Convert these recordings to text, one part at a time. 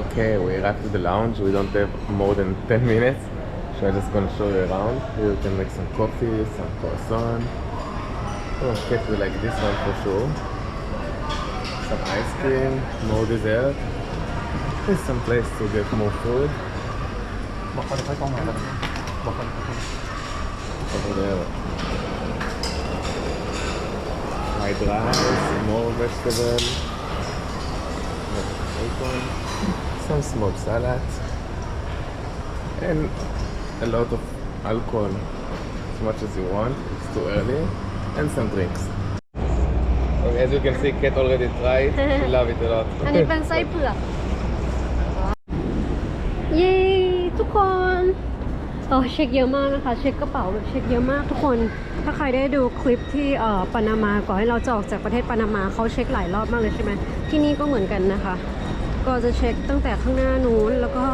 Okay, we arrived at the lounge. We don't have more than 10 minutes. So I'm just gonna show you around. Here you can make some coffee, some croissant. Oh, cafe like this one for sure. Some ice cream, more dessert. There's some place to get more food. Over there. Fried rice, more vegetables. Bacon. Some small salads. And a lot of alcohol. As much as you want. It's too early. And some drinks. Okay, as you can see, Kate already tried. She love it a lot. อันนี้เป็นไส้เผือกเย้ทุกคนเออเช็คเยอะมากนะคะ เช็คกระเป๋าแบบเช็คเยอะมากทุกคน ถ้าใครได้ดูคลิปที่เอ่อปานามาก่อนให้เราจะออกจากประเทศปานามาเขาเช็คหลายรอบมากเลยใช่ไหมที่นี่ก็เหมือนกันนะคะ ก็จะเช็คตั้งแต่ข้างหน้านู้นแล้วก็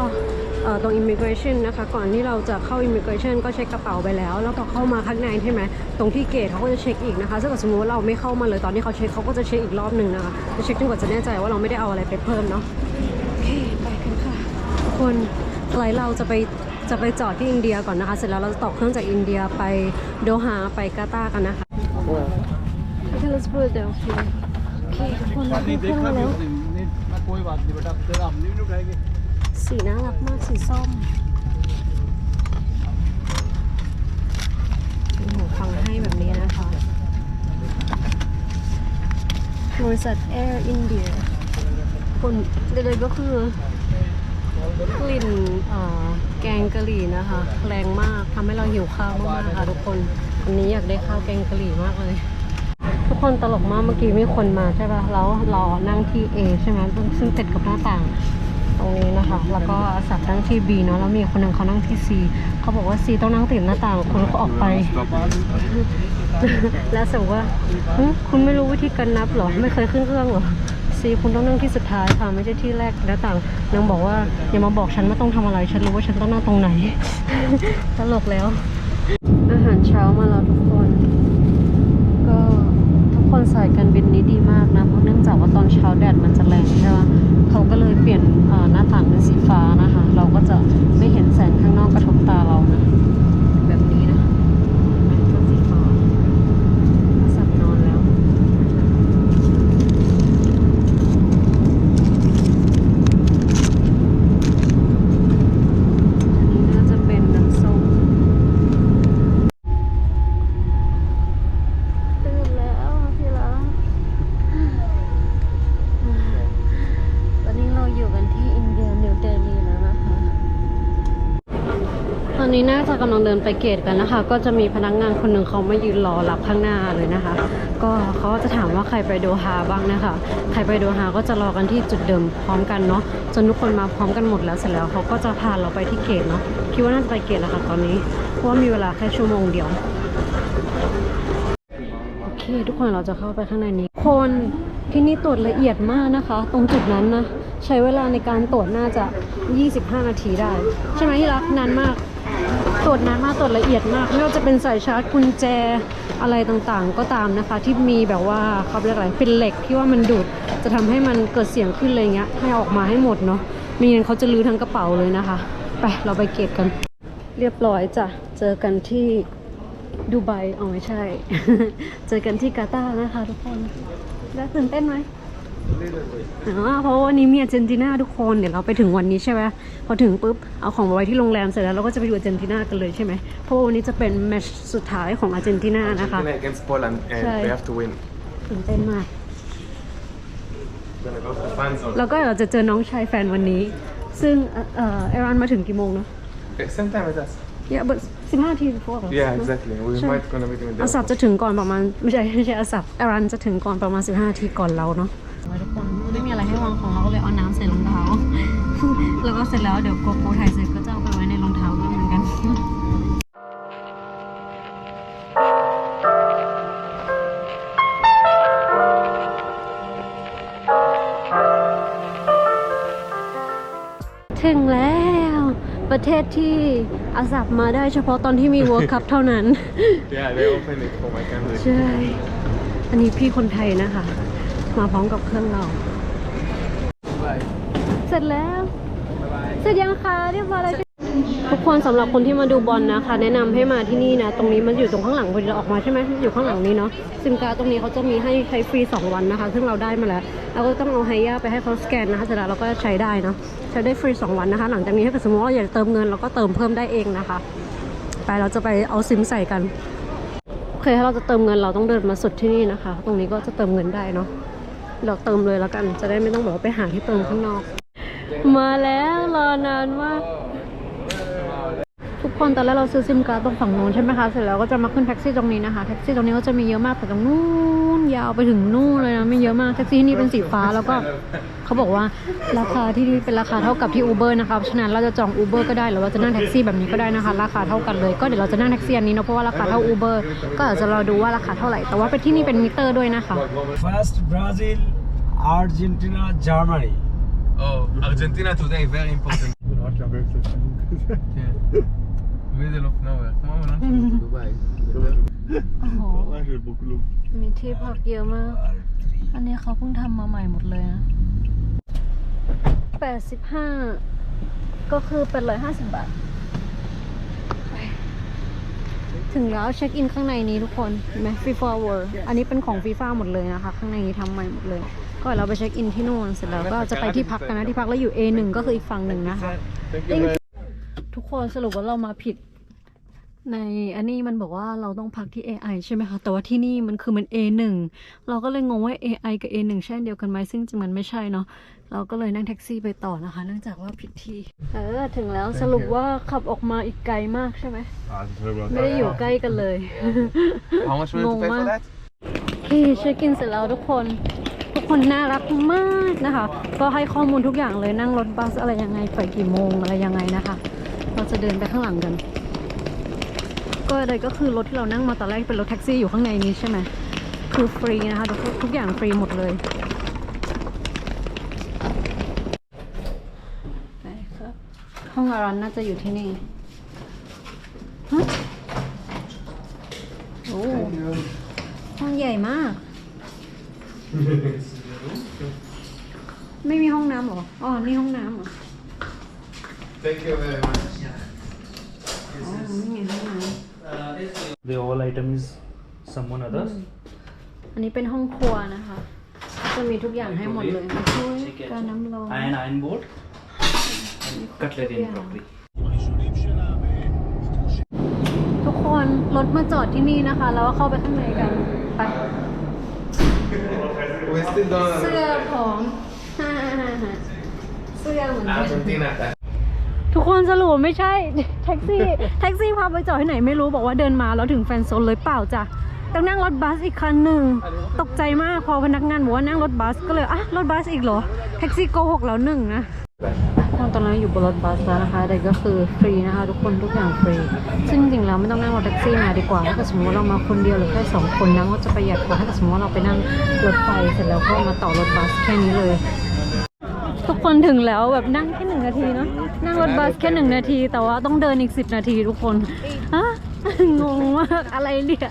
เอ่อตรง immigration นะคะ ก่อนที่เราจะเข้า immigration ก็เช็คกระเป๋าไปแล้ว แล้วพอเข้ามาข้างในใช่ไหมตรงที่เกตเขาก็จะเช็คอีกนะคะถ้าเกิดสมมติว่าเราไม่เข้ามาเลยตอนที่เขาเช็คเขาก็จะเช็คอีกรอบหนึ่งนะคะจะเช็คจนกว่าจะแน่ใจว่าเราไม่ได้เอาอะไรไปเพิ่มเนาะโอเคไปกันค่ะทุกคนไฟลท์เราจะไปจะไปจอดที่อินเดียก่อนนะคะ เสร็จแล้วเราจะต่อเครื่องจากอินเดียไปโดฮาไปกาตาร์กันนะคะ Okay, let's put it there. Okay. โอเคทุกคนเราขึ้นเครื่องมาแล้ว कोई बात नहीं बेटा तेरा हम नहीं उठाएंगे สีน่ารักมากสีส้มมีหูฟังให้แบบนี้นะคะบริษัท Air India คนเด็กๆก็คือกลิ่นเอ่อแกงกะหรี่นะคะ แรงมากทำให้เราหิวข้าวมากๆค่ะทุกคนวันนี้อยากได้ข้าวแกงกะหรี่มากเลย ทุ กคนตลกมากเมื่อกี้มีคนมาใช่ป่ะแล้วเรานั่งที่ A ใช่ไหมซึ่งติดกับหน้าต่างตรงนี้นะคะ แล้วก็สับนั่งที่ B เนาะแล้วมีคนหนึ่งเขานั่งที่ C เขาบอกว่า C ต้องนั่งติดหน้าต่างคุณก็ออกไป แล้วสมว่าหึคุณไม่รู้วิธีการนับเหรอ ไม่เคยขึ้นเครื่องเหรอ C คุณต้องนั่งที่สุดท้ายค่ะไม่ใช่ที่แรกหน้าต่างนางบอกว่าอย่ามาบอกฉันว่าต้องทำอะไร ฉันรู้ว่าฉันต้องนั่งตรงไหนตลกแล้ว อาหารเช้ามาแล้วทุกคนก็ทุก คนสายการบินนี้ดีมากนะ เพราะเนื่องจากว่าตอนเช้าแดดมันจะแรงใช่ไหมเขาก็เลยเปลี่ยนหน้าต่างเป็นสีฟ้านะคะ เราก็จะไม่เห็นแสงข้างนอกกระทบตาเรานะ แบบนี้นะเห็นไหมเป็นสีฟ้าสับนอนแล้ว อันนี้น่าจะเป็นน้ำส้ม ตื่นแล้วพี่ละตอนนี้เราอยู่กันที่อินเดียนิวเดลีแล้วนะคะ ตอนนี้น่าจะกำลัง เดินไปเกตกันนะคะ ก็จะมีพนักงานคนหนึ่งเขามายืนรอรับข้างหน้าเลยนะคะ ก็เขาจะถามว่าใครไปโดฮาบ้างนะคะ ใครไปโดฮาก็จะรอกันที่จุดเดิมพร้อมกันเนาะจนทุกคนมาพร้อมกันหมดแล้วเสร็จแล้วเขาก็จะพาเราไปที่เกตเนาะคิดว่าน่าจะไปเกตแล้วค่ะตอนนี้เพราะว่ามีเวลาแค่ชั่วโมงเดียวโอเค ทุกคนเราจะเข้าไปข้างในนี้ คนที่นี่ตรวจละเอียดมากนะคะ ตรงจุดนั้นนะใช้เวลาในการตรวจน่าจะ 25 นาทีได้ ใช่ไหมที่รักนานมาก ตรวจนานมากตรวจละเอียดมาก ไม่ว่าจะเป็นสายชาร์จกุญแจอะไรต่างๆ ก็ตามนะคะ ที่มีแบบว่าเขาเรียกอะไรเป็นเหล็กที่ว่ามันดูดจะทำให้มันเกิดเสียงขึ้นอะไรเงี้ยให้ออกมาให้หมดเนาะไม่งั้นเขาจะลื้อทั้งกระเป๋าเลยนะคะไปเราไปเก็บกัน เรียบร้อยจ้ะเจอกันที่ดูไบอ๋อไม่ใช่ เจอกันที่กาตาร์นะคะทุกคนแล้วตื่นเต้นไหม อ๋อเพราะว่าวันนี้มีอาร์เจนตินาทุกคนเดี๋ยวเราไปถึงวันนี้ใช่ไหมพอถึงปุ๊บเอาของมาไว้ที่โรงแรมเสร็จแล้วเราก็จะไปดูอาร์เจนตินากันเลยใช่ไหมเพราะว่าวันนี้จะเป็นแมตช์สุดท้ายของอาร์เจนตินานะคะ Argentina against Poland and Right. they have to win. ตื่นเต้นมาก Gonna go to the fan zone. แล้วก็เราจะเจอน้องชายแฟนวันนี้ ซึ่งเอ่อเอ่อเอรอนมาถึงกี่โมงนะ Okay, same time as us. เยอะแบบสิบห้าทีพอ Yeah, exactly. We Sure. might gonna meet him in the อาสับ airport. จะถึงก่อนประมาณไม่ใช่ไม่ใช่อาสับเอรันจะถึงก่อนประมาณ15นาทีก่อนเราเนาะ ทุกคน ไม่มีอะไรให้วางของเราก็เลยเอาน้ำใส่รองเท้า แล้วก็เสร็จแล้วเดี๋ยวโกโปรถ่ายเสร็จก็จะเอาไปไว้ในรองเท้าด้วยเหมือนกันถึงแล้วประเทศที่อาสับมาได้เฉพาะตอนที่มี World Cup เท่านั้น Yeah, they opened it for my country. ใช่ อันนี้พี่คนไทยนะคะ มาพร้อมกับเครื่องเรา Bye. สร็จแล้ว เสร็จยังคะเรียบร้อยแล้วใช่ทุกคนสำหรับคนที่มาดูบอลนะคะ แนะนำให้มาที่นี่นะ ตรงนี้มันอยู่ตรงข้างหลังพอดีเราออกมาใช่ไหมอยู่ข้างหลังนี้เนาะซิมการ์ดตรงนี้เขาจะมีให้ใช้ฟรี 2 วันนะคะ ซึ่งเราได้มาแล้วเราก็ต้องเอาไฮย่าไปให้เขาสแกนนะคะเสร็จแล้วเราก็ใช้ได้เนาะใช้ได้ฟรี 2 วันนะคะ หลังจากนี้ถ้าเกิดสมมติว่าอยากจะเติมเงินเราก็เติมเพิ่มได้เองนะคะ ไปเราจะไปเอาซิมใส่กันโอเคถ้าเราจะเติมเงินเราต้องเดินมาสุดที่นี่นะคะ ตรงนี้ก็จะเติมเงินได้เนาะ เราเติมเลยแล้วกัน จะได้ไม่ต้องแบบว่าไปหาที่เติมข้างนอก มาแล้วรอนานมากทุก คนตอนแรกเราซื้อซิมการ์ดตรงฝั่งนู้นใช่ไหมคะ เสร็จแล้วก็จะมาขึ้นแท็กซี่ตรงนี้นะคะ แท็กซี่ตรงนี้ก็จะมีเยอะมาก แต่ตรงนู้นยาวไปถึงนู่นเลยนะไม่เยอะมาก แท็กซี่ที่นี่เป็นสีฟ้าแล้วก็เขาบอกว่าราคาที่นี่เป็นราคาเท่ากับที่อูเบอร์นะคะ เพราะฉะนั้นเราจะจองอูเบอร์ก็ได้หรือว่าจะนั่งแท็กซี่แบบนี้ก็ได้นะคะ ราคาเท่ากันเลย ก็เดี๋ยวเราจะนั่งแท็กซี่อันนี้เนาะ เพราะว่าราคาเท่าอูเบอร์ก็อาจจะรอดูว่าราคาเท่าไหร่ แต่ว่าไปที่นี่เป็นมิเตอร์ด้วยนะคะ First Brazil, Argentina, Germany. Oh, Argentina today, very important. middle of nowhere. Come on, man. Dubai. ไปโอ้โห Dubai is Buklum. มีที่พักเยอะมาก อันนี้เขาเพิ่งทำมาใหม่หมดเลยนะ85 ก็คือ 850 บาทไปถึงแล้วเช็คอินข้างในนี้ทุกคนเห็นไหมฟรีฟาวเวอร์อันนี้เป็นของฟีฟ่าหมดเลยนะคะ ข้างในนี้ทำใหม่หมดเลย ก็เราไปเช็คอินที่นู่นเสร็จแล้วก็จะไปที่พักกันนะที่พักแล้วอยู่ A1 ก็คืออีกฝั่งหนึ่งนะคะ กคนสรุปว่าเรามาผิด ในอันนี้มันบอกว่าเราต้องพักที่ AI ใช่ไหมคะ แต่ว่าที่นี่มันคือมัน A1 เราก็เลยงงว่า AI กับ A1 เช่นเดียวกันไหมซึ่งจริงมันไม่ใช่เนาะเราก็เลยนั่งแท็กซี่ไปต่อนะคะ เนื่องจากว่าผิดที่ เออ ถึงแล้วสรุปว่าขับออกมาอีกไกลมากใช่ไหม ไม่ได้อยู่ใกล้กันเลย งงมากที่เช็คอินเสร็จแล้วทุกคน ทุกคนน่ารักมากนะคะ ก็ให้ข้อมูลทุกอย่างเลยนั่งรถบัสอะไรยังไงไปกี่โมงอะไรยังไงนะคะ เราจะเดินไปข้างหลังกัน ก็อะไรก็คือรถที่เรานั่งมาตอนแรกเป็นรถแท็กซี่อยู่ข้างในนี้ใช่ไหมคือฟรีนะคะทุกทุกอย่างฟรีหมดเลยไปครับห้องอารันน่าจะอยู่ที่นี่ฮะโอ้ห้องใหญ่มาก ไม่มีห้องน้ำเหรอ อ๋อ นี่ห้องน้ำเหรอ Thank you very much. อ๋อ นี่ไงห้องน้ำ The all item is someone others. อันนี้เป็นห้องครัวนะคะ จะมีทุกอย่างให้หมดเลยมีถ้วยการน้ำร้อน Iron iron board. And cutlery and crockery. ทุกคนรถมาจอดที่นี่นะคะ แล้วก็เข้าไปข้างในกัน ไป We still don't เสื้อของ เสื้อเหมือนกัน Argentina. ทุกคนสรุปไม่ใช่แท็กซี่ แท็กซี่พาไปจอดที่ไหนไม่รู้บอกว่าเดินมาแล้วถึงแฟนโซนเลยเปล่าจ้ะต้องนั่งรถบัสอีกคันหนึ่งตกใจมากพอพนักงานบอกว่านั่งรถบัสก็เลยอะรถบัสอีกเหรอแท็กซี่โกหกแล้วหนึ่งนะตอนตอนนั้นอยู่บนรถบัสแล้วนะคะแต่ก็คือฟรีนะคะทุกคนทุกอย่างฟรี ซึ่งจริงๆแล้วไม่ต้องนั่งรถแท็กซี่มาดีกว่าถ้าเกิดสมมติว่าเรามาคนเดียวหรือแค่สองคนนะก็จะประหยัดกว่าถ้าเกิดสมมติว่าเราไปนั่งรถไฟเสร็จแล้วก็มาต่อรถบัสแค่นี้เลย ทุกคนถึงแล้วแบบนั่งแค่หนึ่งนาทีเนาะนั่ง รถบัสแค่หนึ่งนาที แต่ว่าต้องเดินอีกสิบนาทีทุกคนอะงงมากอะไรเนี่ย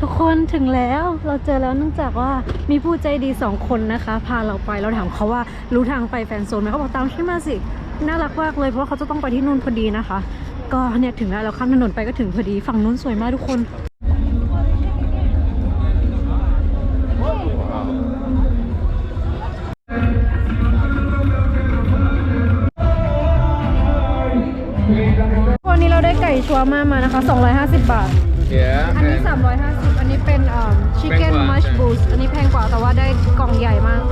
ทุกคนถึงแล้วเราเจอแล้วเนื่องจากว่ามีผู้ใจดีสองคนนะคะ พาเราไปเราถามเขาว่ารู้ทางไปแฟนโซนไหมเขาบอกตามใช่มาสิน่ารักมากเลยเพราะว่าเขาจะต้องไปที่นู่นพอดีนะคะ ก็เนี่ยถึงแล้วเราข้ามถนนไปก็ถึงพอดีฝั่งนู้นสวยมากทุกคนวันนี้ ม่ามานะคะ 250 บาท Yeah. อันนี้ and- 350 อันนี้เป็นเอ่อ chicken ก้นมัชบูสอันนี้แพงกว่าแต่ว่าได้กล่องใหญ่มาก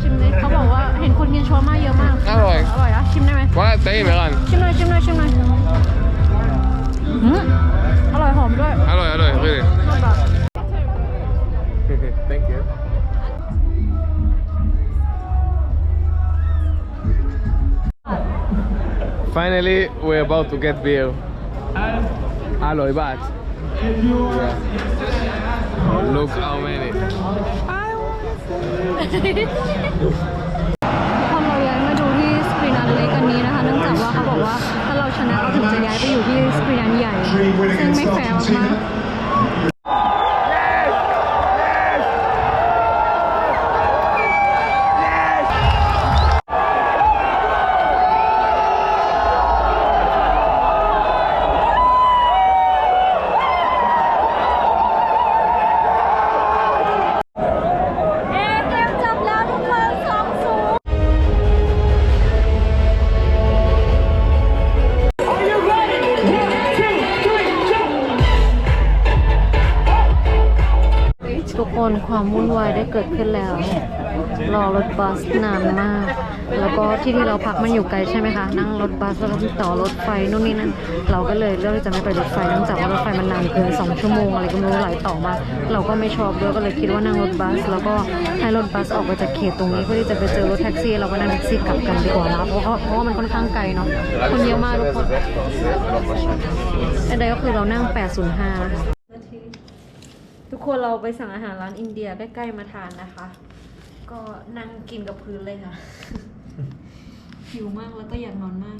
ชิมดิเขาบอกว่าเห็นคนกินชัวร์มาเยอะมาก อร่อย อร่อยอะชิมได้ไหม What? Say it, Milan. ชิมหน่อยชิมหน่อยชิมหน่อยอร่อยหอมด้วยอร่อยอร่อย really. อบแบบ Thank you. Finally, we're about to get beer. Alloy, bat. Yeah. Oh, look how many. คนเราย้ายมาดูที่สกรีนอันเล็กอันนี้นะคะเนื่องจากว่าเขาบอกว่าถ้าเราชนะเราถึงจะย้ายไปอยู่ที่สกรีนอันใหญ่ซึ่งไม่แฟร์มาก คนความวุ่นวายได้เกิดขึ้นแล้ว รอรถบัสนานมาก แล้วก็ที่ที่เราพักมันอยู่ไกลใช่ไหมคะ นั่งรถบัสแล้วก็ต่อรถไฟนู่นนี่นั่น เราก็เลยเลือกที่จะไม่ไปรถไฟเนื่องจากว่ารถไฟมันนานเกิน2ชั่วโมงอะไรก็ไม่รู้หลายต่อมา เราก็ไม่ชอบด้วยก็เลยคิดว่านั่งรถบัส แล้วก็ให้รถบัสออกไปจากเขตตรงนี้เพื่อที่จะไปเจอรถแท็กซี่ เราก็นั่งแท็กซี่กลับกันดีกว่านะเพราะว่าเพราะว่ามันค่อนข้างไกลเนาะ คนเยอะมากทุกคนแต่ใดก็คือเรานั่ง 805ทุก คนเราไปสั่งอาหารร้านอินเดียใกล้ๆมาทานนะคะ ก็นั่งกินกับพื้นเลยค่ะ หิวมากแล้วก็อยากนอนมาก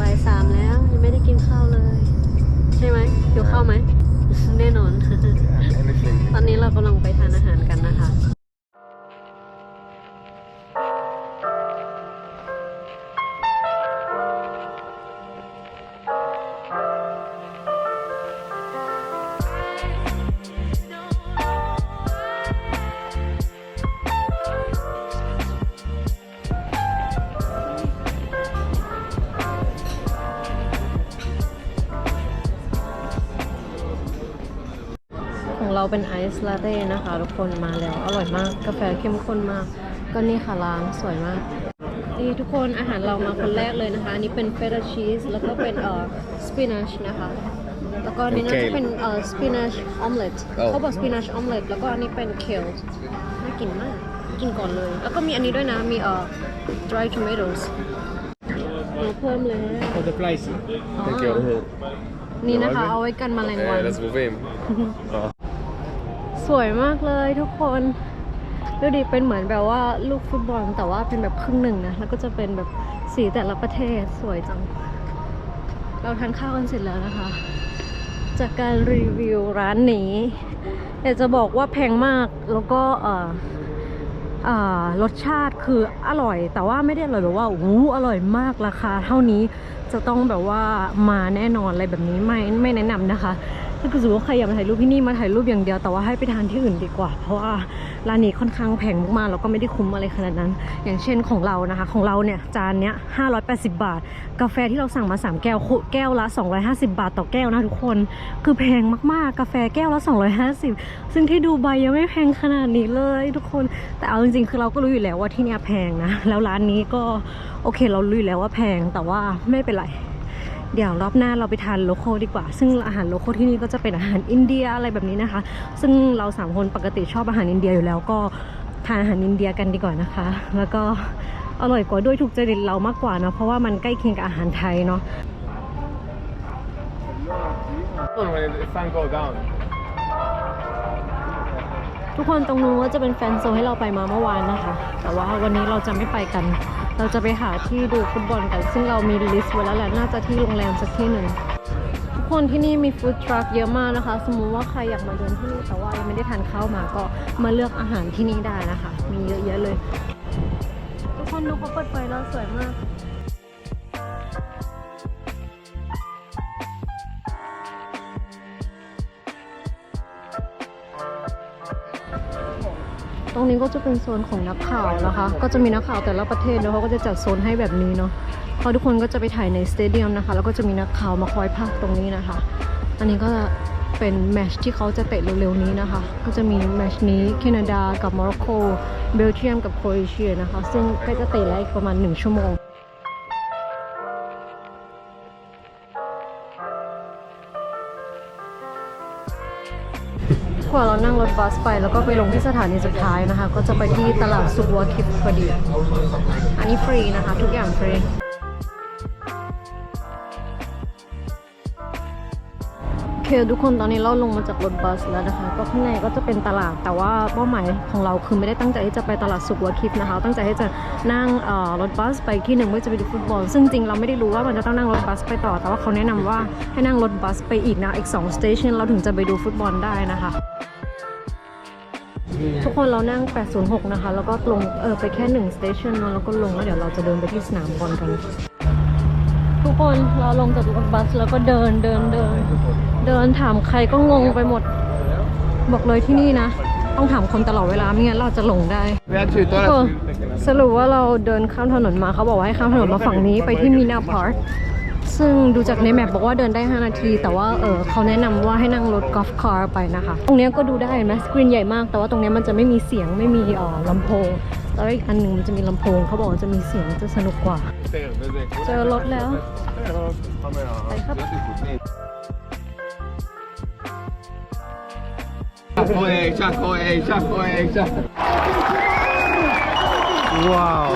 บ่ายสามแล้วยังไม่ได้กินข้าวเลย เราเป็นไอซ์ลาเต้นะคะ ทุกคนมาแล้ว อร่อยมากกาแฟเข้มข้นมาก ก็นี่ค่ะร้านสวยมากนี่ทุกคนอาหารเรามาคนแรกเลยนะคะอันนี้เป็นเฟรชีสแล้วก็เป็นเอ่อสปินัชนะคะแล้วก็อันนี้น่าจะเป็นเอ่อสปินัชออมเล็ต Oh. เขาบอกสปินัชออมเล็ตแล้วก็อันนี้เป็นเคลน่ากินมากกินก่อนเลย แล้วก็มีอันนี้ด้วยนะมีเอ่อ dry tomatoes เอาเพิ่มเลย For the price. อ๋อ Thank you. นี่นะคะเอาไว้กันแมลงวัน Eh, let's move in. สวยมากเลยทุกคนดูดิเป็นเหมือนแบบว่าลูกฟุตบอลแต่ว่าเป็นแบบครึ่งหนึ่งนะ แล้วก็จะเป็นแบบสีแต่ละประเทศสวยจัง เราทานข้าวกันเสร็จแล้วนะคะ จากการรีวิวร้านนี้อยากจะบอกว่าแพงมากแล้วก็เอ่อเอ่อรสชาติคืออร่อย แต่ว่าไม่ได้อร่อยแบบว่าอู้อร่อยมากราคาเท่านี้จะต้องแบบว่ามาแน่นอนอะไรแบบนี้ไม่ไม่แนะนำนะคะ ถ้าเกิดสมมติว่าใครอยากมาถ่ายรูปที่นี่มาถ่ายรูปอย่างเดียวแต่ว่าให้ไปทานที่อื่นดีกว่า เพราะว่าร้านนี้ค่อนข้างแพงมากๆแล้วก็ไม่ได้คุ้มอะไรขนาดนั้น อย่างเช่นของเรานะคะของเราเนี่ยจานเนี้ย580 บาท กาแฟที่เราสั่งมา 3 แก้วแก้วละ 250 บาทต่อแก้วนะทุกคน คือแพงมากๆ กาแฟแก้วละ 250 ซึ่งที่ดูไบยังไม่แพงขนาดนี้เลยทุกคน แต่เอาจริงๆคือเราก็รู้อยู่แล้วว่าที่เนี่ยแพงนะแล้วร้านนี้ก็โอเคเรารู้อยู่แล้วว่าแพงแต่ว่าไม่เป็นไร เดี๋ยวรอบหน้าเราไปทานโลโก้ดีกว่า ซึ่งอาหารโลโก้ที่นี่ก็จะเป็นอาหารอินเดียอะไรแบบนี้นะคะ ซึ่งเราสามคนปกติชอบอาหารอินเดียอยู่แล้วก็ทานอาหารอินเดียกันดีกว่านะคะ แล้วก็อร่อยกว่าด้วยถูกจริตเรามากกว่าเนะเพราะว่ามันใกล้เคียงกับอาหารไทยเนาะ ทุกคนตรงนู้นก็จะเป็นแฟนโซให้เราไปมาเมื่อวานนะคะ แต่ว่าวันนี้เราจะไม่ไปกัน เราจะไปหาที่ดูฟุตบอลกัน ซึ่งเรามีลิสต์ไว้แล้วแหละน่าจะที่โรงแรมสักที่หนึ่งทุกคนที่นี่มีฟู้ดทรัคเยอะมากนะคะ สมมุติว่าใครอยากมาเดินที่นี่แต่ว่ายังไม่ได้ทานข้าวมาก็มาเลือกอาหารที่นี่ได้นะคะ มีเยอะแยะเลย ทุกคนดูเขาเปิดไฟแล้วสวยมาก ตรงนี้ก็จะเป็นโซนของนักข่าวนะคะ ก็จะมีนักข่าวแต่ละประเทศเนอะเขาก็จะจัดโซนให้แบบนี้เนาะเพราะทุกคนก็จะไปถ่ายในสเตเดียมนะคะ แล้วก็จะมีนักข่าวมาคอยพักตรงนี้นะคะ อันนี้ก็เป็นแมชที่เขาจะเตะเร็วๆนี้นะคะ ก็จะมีแมชนี้แคนาดากับโมร็อกโก เบลเยียมกับโครเอเชียนะคะ ซึ่งใกล้จะเตะแล้วอีกประมาณ 1 ชั่วโมง กว่าเรานั่งรถบัสไป แล้วก็ไปลงที่สถานีสุดท้ายนะคะ ก็จะไปที่ตลาดสุวัวคิปพอดีอันนี้ฟรีนะคะ ทุกอย่างฟรีโอเคทุกคนตอนนี้เราลงมาจากรถบัสแล้วนะคะ ก็ข้างในก็จะเป็นตลาดแต่ว่าเป้าหมายของเราคือไม่ได้ตั้งใจที่จะไปตลาดสุวัวคิปนะคะ ตั้งใจที่จะนั่งรถบัสไปที่หนึ่งเพื่อจะไปดูฟุตบอล ซึ่งจริงเราไม่ได้รู้ว่ามันจะต้องนั่งรถบัสไปต่อแต่ว่าเขาแนะนำว่าให้นั่งรถบัสไปอีกนะอีก2 station เราถึงจะไปดูฟุตบอลได้นะคะ ทุกคนเรานั่ง 806 นะคะ แล้วก็ลงเออไปแค่1 station เนอะแล้วก็ลงแล้วเดี๋ยวเราจะเดินไปที่สนามบอลกัน ทุกคนเราลงจากรถบัสแล้วก็เดินเดินเดิน เดินถามใครก็งงไปหมด บอกเลยที่นี่นะ ต้องถามคนตลอดเวลาไม่งั้นเราจะหลงได้ We had two ก็ toilets. สรุปว่าเราเดินข้ามถนนมาเขาบอกว่าให้ข้ามถนนมาฝั่งนี้ไปที่มีนาพาร์ค ซึ่งดูจากในแมปบอกว่าเดินได้ 5 นาที แต่ว่าเออเขาแนะนำว่าให้นั่งรถกอล์ฟคาร์ไปนะคะ ตรงเนี้ยก็ดูได้เห็นไหมสกรีนใหญ่มาก แต่ว่าตรงเนี้ยมันจะไม่มีเสียงไม่มีออลำโพงแล้วอีกอันหนึ่งมันจะมีลำโพงเขาบอกว่าจะมีเสียงจะสนุกกว่า เจอรถแล้วไปครับว้าว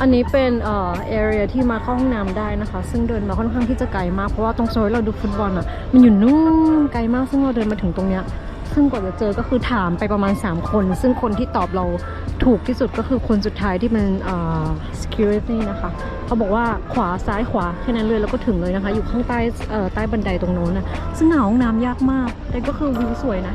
อันนี้เป็นเอ่อ area ที่มาเข้าห้องน้ำได้นะคะ ซึ่งเดินมาค่อนข้างที่จะไกลมาก เพราะว่าตรงโซนเราดูฟุตบอลอะ มันอยู่นู่นไกลมาก ซึ่งเราเดินมาถึงตรงเนี้ย ซึ่งกว่าจะเจอก็คือถามไปประมาณ 3 คน ซึ่งคนที่ตอบเราถูกที่สุดก็คือคนสุดท้ายที่เป็นเอ่อ security นะคะ เขาบอกว่าขวาซ้ายขวาแค่นั้นเลยแล้วก็ถึงเลยนะคะ อยู่ข้างใต้เอ่อใต้บันไดตรงโน้นนะ ซึ่งหาห้องน้ำยากมาก แต่ก็คือวิวสวยนะ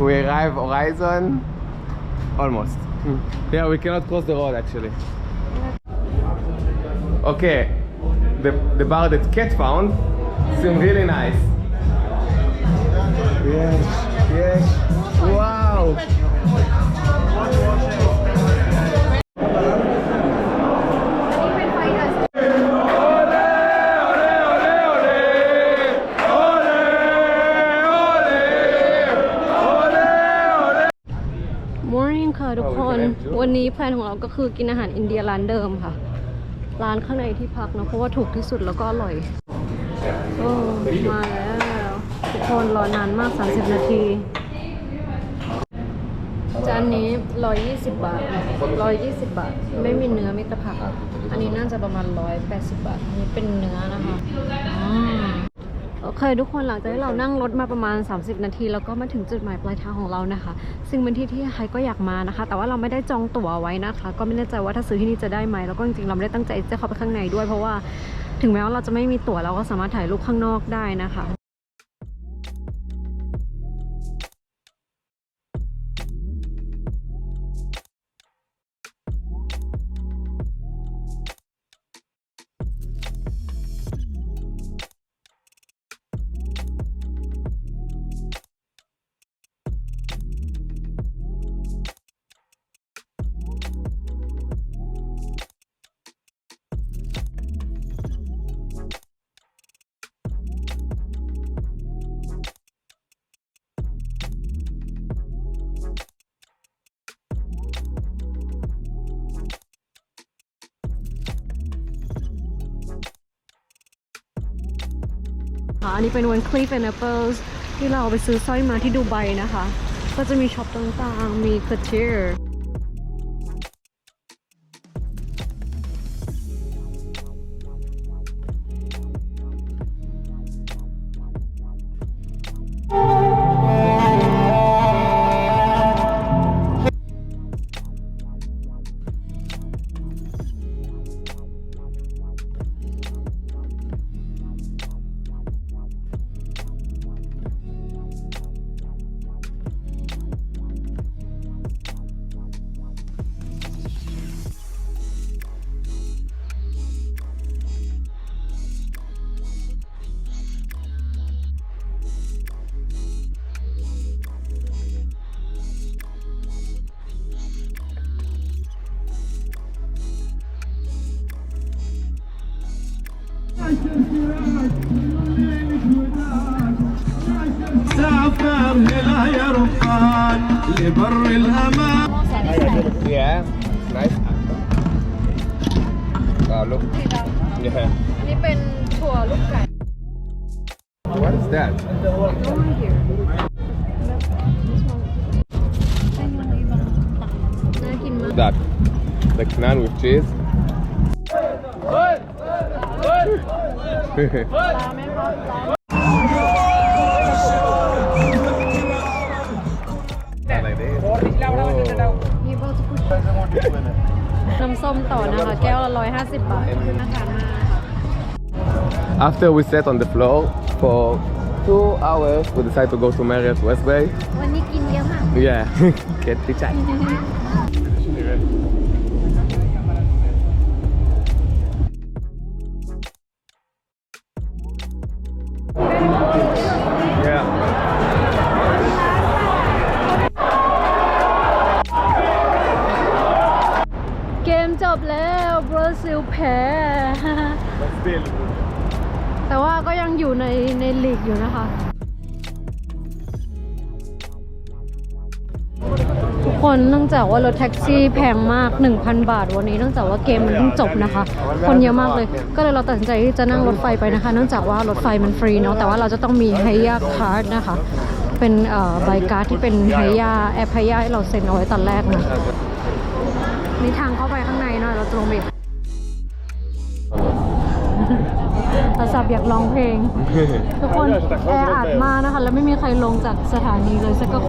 We arrive Horizon. Almost. Yeah, we cannot cross the road actually. Okay, the, the bar that Cat found seemed really nice. Yes, yes. Wow. วันนี้แพลนของเราก็คือกินอาหารอินเดียร้านเดิมค่ะ ร้านข้างในที่พักเนะเพราะว่าถูกที่สุดแล้วก็อร่อยโอ้มาแล้วทุกคนรอนานมาก 30 นาทีจานนี้ 120 บาท 120 บาท ไม่มีเนื้อมีแต่ผัก อันนี้น่าจะประมาณ 180 บาทอันนี้เป็นเนื้อนะคะอืมโอ เคทุกคนหลังจากที่เรานั่งรถมาประมาณ 30 นาที แล้วก็มาถึงจุดหมายปลายทางของเรานะคะ ซึ่งเป็นที่ที่ใครก็อยากมานะคะ แต่ว่าเราไม่ได้จองตั๋วไว้นะคะ ก็ไม่แน่ใจว่าถ้าซื้อที่นี่จะได้ไหมแล้วก็จริงๆเราไม่ได้ตั้งใจจะเข้าไปข้างในด้วย เพราะว่าถึงแม้ว่าเราจะไม่มีตั๋วเราก็สามารถถ่ายรูปข้างนอกได้นะคะ อันนี้เป็น One Cliff and Apples ที่เราไปซื้อสร้อยมาที่ดูไบนะคะ ก็จะมีช็อปต่างๆ มี c لبر الأمان Yeah, nice. Wow, look. Yeah. อันนี้เป็นถั่วลูกไก่ What is that? over here น่ากินมาก That. The naan with cheese. อะไร น้ำส้มต่อนะคะ แก้วละ150 บาทน่าทานมากค่ะ After we sat on the floor for two hours, we decided to go to Marriott West Bay. วันนี้กินเยอะมาก Yeah, get the chat. แต่ว่าก็ยังอยู่ในในลีกอยู่นะคะ ทุกคนเนื่องจากว่ารถแท็กซี่แพงมาก 1,000 บาท วันนี้เนื่องจากว่าเกมมันเพิ่งจบนะคะ คนเยอะมากเลย ก็เลยเราตัดสินใจที่จะนั่งรถไฟไปนะคะ เนื่องจากว่ารถไฟมันฟรีเนาะแต่ว่าเราจะต้องมีไฮยาคาร์ดนะคะ เป็นเอ่อใบการ์ดที่เป็นไฮยาแอปไฮยาให้เราเซ็นเอาไว้ตอนแรกนะนี่ทางเข้าไปข้างในหน่อยเราจะลงไป อีกเราสับอยากร้องเพลง ทุกคนแออัดมากนะคะ แล้วไม่มีใครลงจากสถานีเลยสักคน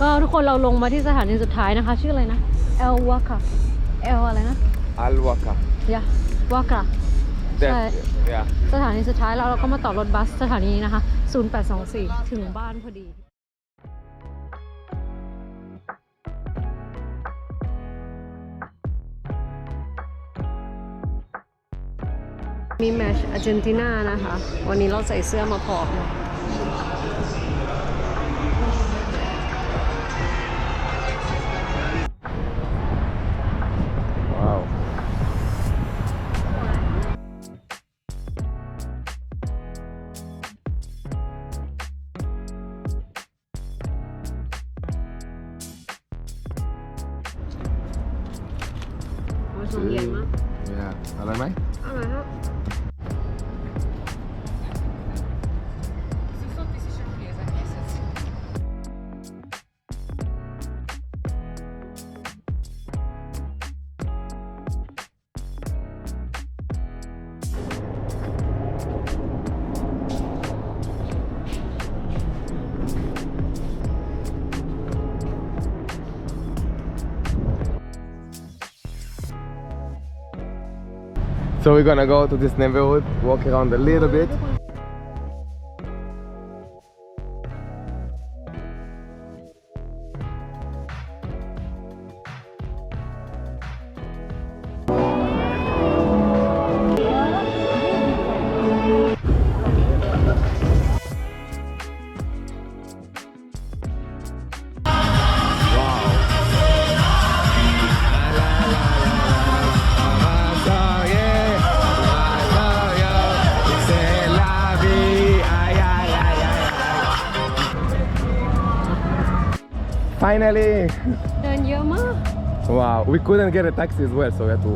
ก็ทุกคนเราลงมาที่สถานีสุดท้ายนะคะ ชื่ออะไรนะเอลวาคาเอลอะไรนะ Alwaka. ยาวากา That, Sorry. yeah. สถานีสุดท้ายแล้วเราก็มาต่อรถบัสสถานีนี้นะคะ 0824 ถึงบ้านพอดี มีแมชอาร์เจนตินานะคะ วันนี้เราใส่เสื้อมาพร้อมนะ So we're gonna go to this neighborhood, walk around a little bit. Finally! เดินเยอะมาก Wow, we couldn't get a taxi as well, so we had to.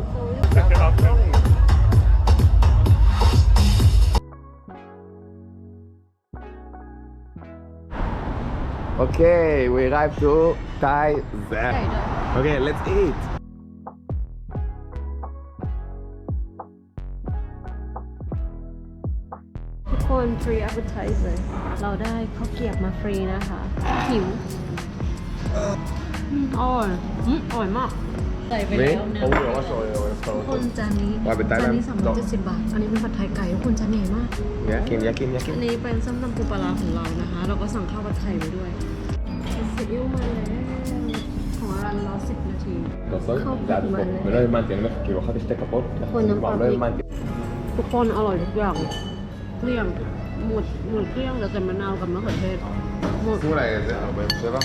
Okay, we arrived to Thai Zap. Okay, let's eat. ทุกคน free appetizer เราได้ข้าวเกรียบมาฟรีนะคะ หิว อร่อยอมร่อยมาก ใส่ไปแล้ Ve, วนะ obvio, vaso de oro. คนจานนี้จานนี้สามร้อยเจ็ดสิบบาท อันนี้เป็นผัดไทยไก่ทุกคนจานใหญ่มาก Ya, อะกิน ya, อะกิน ya, อักินอันนี้เป็นซ้มตำปูปลาราของเรานะคะ เราก็สั่งข้าวผัดไทยไปด้วยซีอิ๊วมาแล้วของร้านรอสิบนาที Razón, la, menos de mantiene, que bajaste este capot. Bueno, Menos de papi. ตีทุกคนอร่อยทุกอย่างเกลี้ยงหมดหมดเกลี้ยงแหลือแต่มะนาวกับมะเขือเทศหมด ¿Cómo la que se va?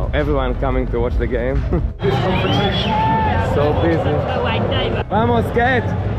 Wow, everyone coming to watch the game. so busy. Vamos, skate!